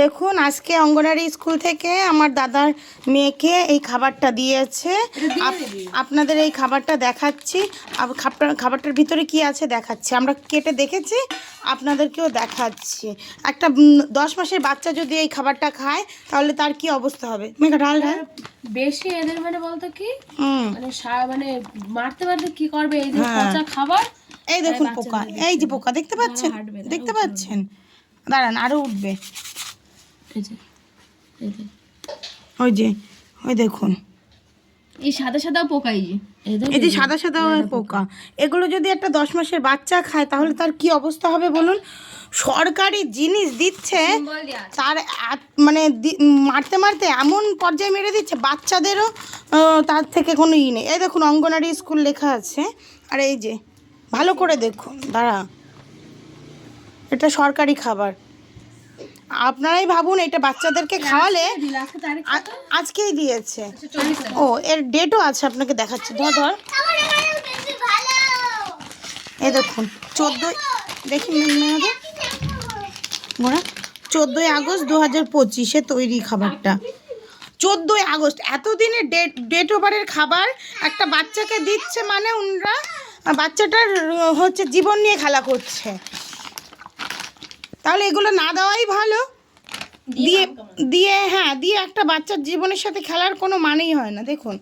দেখুন আজকে অঙ্গনারী স্কুল থেকে আমার দাদার মেয়েকে এই খাবারটা দিয়েছে। আপ- আপনাদের এই খাবারটা দেখাচ্ছি। খাবারটার ভিতরে কি আছে দেখাচ্ছি। আমরা কেটে দেখেছি আপনাদেরকেও দেখাচ্ছি। একটা দশ মাসের বাচ্চা যদি এই খাবারটা খায় তাহলে তার কি অবস্থা হবে? ঢাল ঢাল। বেশি এদের মানে বলতো কি? মানে মানে মারতে মারতে কি করবে? এই যে হ্যাঁ। পচা খাবার? এই দেখুন পোকা। এই যে পোকা দেখতে পাচ্ছেন? দেখতে পাচ্ছেন? দাঁড়ান আরও উঠবে। এই যে এই যে। ওই যে ওই দেখুন। এই সাদা সাদা পোকাই যে। এই দেখো, এই যে সাদা সাদা পোকা। এগুলো যদি একটা দশ মাসের বাচ্চা খায় তাহলে তার কি অবস্থা হবে বলুন? সরকারি জিনিস দিচ্ছে তার মানে মারতে মারতে এমন পর্যায়ে মেরে দিচ্ছে বাচ্চাদেরও তার থেকে কোনো ই নেই। এই দেখুন অঙ্গনারী স্কুল লেখা আছে। আর এই যে ভালো করে দেখুন দাঁড়া। এটা সরকারি খাবার। আপনারাই ভাবুন এটা বাচ্চাদেরকে খাওয়ালে আজকেই দিয়েছে। ও এর ডেটও আছে আপনাকে দেখাচ্ছি। ধর ধর। এই দেখুন চোদ্দোই দেখি মোড়া চোদ্দোই আগস্ট দু হাজার পঁচিশে তৈরি খাবারটা। চোদ্দোই আগস্ট এতদিনের ডেট ডেট ওভারের খাবার একটা বাচ্চাকে দিচ্ছে মানে উনরা বাচ্চাটার হচ্ছে জীবন নিয়ে খেলা করছে। তাহলে এগুলো না দেওয়াই ভালো। দিয়ে দিয়ে হ্যাঁ দিয়ে একটা বাচ্চার জীবনের সাথে খেলার কোনো মানেই হয় না দেখুন।